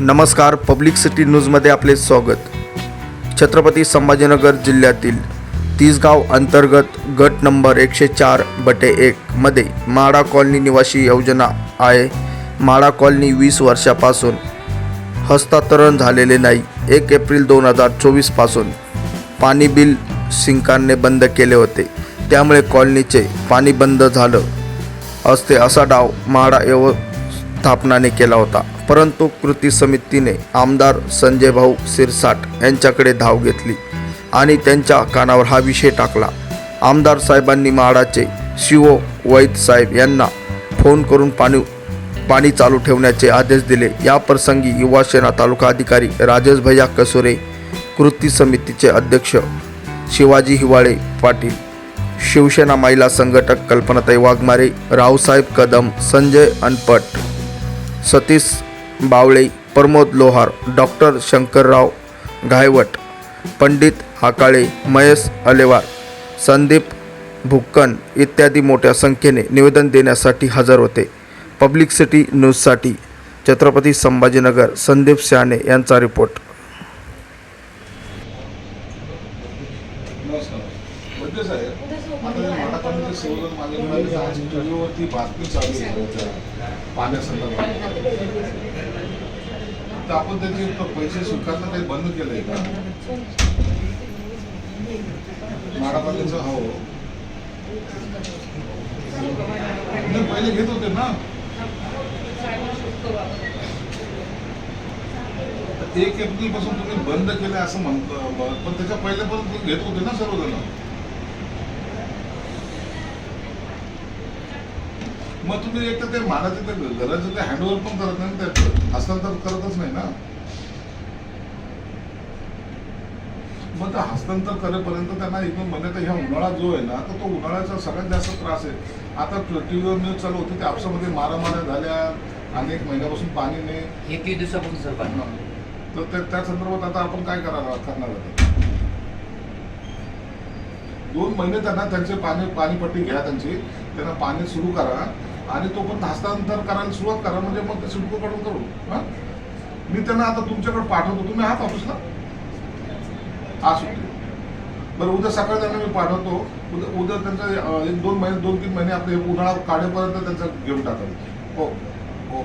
नमस्कार public city न्यूजमध्ये आपले स्वागत. छत्रपती संभाजीनगर जिल्ह्यातील तीसगाव अंतर्गत गट नंबर एकशे चार बटे एकमध्ये माडा कॉलनी निवासी योजना आहे. माडा कॉलनी वीस वर्षापासून हस्तांतरण झालेले नाही. एक एप्रिल दोन हजार चोवीसपासून पाणी बिल सिंकांने बंद केले होते. त्यामुळे कॉलनीचे पाणी बंद झालं असते असा डाव म्हाडा व्यवस्थापनाने केला होता. परंतु कृती समितीने आमदार संजय भाऊ सिरसाट यांच्याकडे धाव घेतली आणि त्यांच्या कानावर हा विषय टाकला. आमदार साहेबांनी माडाचे शिवो वैद साहेब यांना फोन करून पाणी पाणी चालू ठेवण्याचे आदेश दिले. या प्रसंगी युवा सेना तालुका अधिकारी राजेश भैया कसोरे कृती समितीचे अध्यक्ष शिवाजी हिवाळे पाटील शिवसेना महिला संघटक कल्पनाताई वाघमारे रावसाहेब कदम संजय अनपट सतीश बावळे प्रमोद लोहार डॉक्टर शंकरराव घायवट पंडित हाकाळे महेश अलेवार संदीप भुक्कन इत्यादी मोठ्या संख्येने निवेदन देण्यासाठी हजर होते. पब्लिक सिटी न्यूजसाठी छत्रपती संभाजीनगर संदीप शहाणे यांचा रिपोर्ट. नमस्कार आहे. साहेब आता जे महाराष्ट्रामध्ये संवर्धन माध्यमामध्ये आज टीव्हीवरती बातमी चालू आहे पाण्यासंदर्भात. तर आपण त्याचे पैसे स्वीकारणं काही बंद केलंय का? महाराष्ट्राचं हो. नाही, पहिले घेत होते ना. एक एप्रिलपासून तुम्ही बंद केलं असं म्हणतो पण त्याच्या पहिले पण घेत होते ना सर्वजण. मग तुम्ही एक तर ते महाराज ते घराचं ते हँडओव्हर पण करत नाही ना ते हस्तांतर करतच नाही ना. मग ते हस्तांतर करेपर्यंत त्यांना इथून म्हणजे तर ह्या उन्हाळा जो आहे ना तर तो उन्हाळ्याचा सगळ्यात जास्त त्रास आहे. आता टीव्हीवर न्यूज चालू होती ते आपसामध्ये मारामाऱ्या झाल्या अनेक महिन्यापासून पाणी नाही. एकवीस दिवसापासून सर पाणी तर त्या त्या संदर्भात आता आपण काय करायला करणार आता? दोन महिने त्यांना त्यांचे पाणी पाणीपट्टी घ्या त्यांची. त्यांना पाणी सुरू करा. आणि तो पण हस्तांतर करायला सुरुवात करा म्हणजे मग ते सिडको करू हा? मी त्यांना आता तुमच्याकडे पाठवतो. तुम्ही आहात ऑफिसला? आज सुट्टी. बरं उद्या सकाळी त्यांना मी पाठवतो. उद्या उद्या त्यांचं एक दोन महिने दोन तीन महिने आपले उन्हाळा काढेपर्यंत त्यांचं घेऊन टाकाल हो हो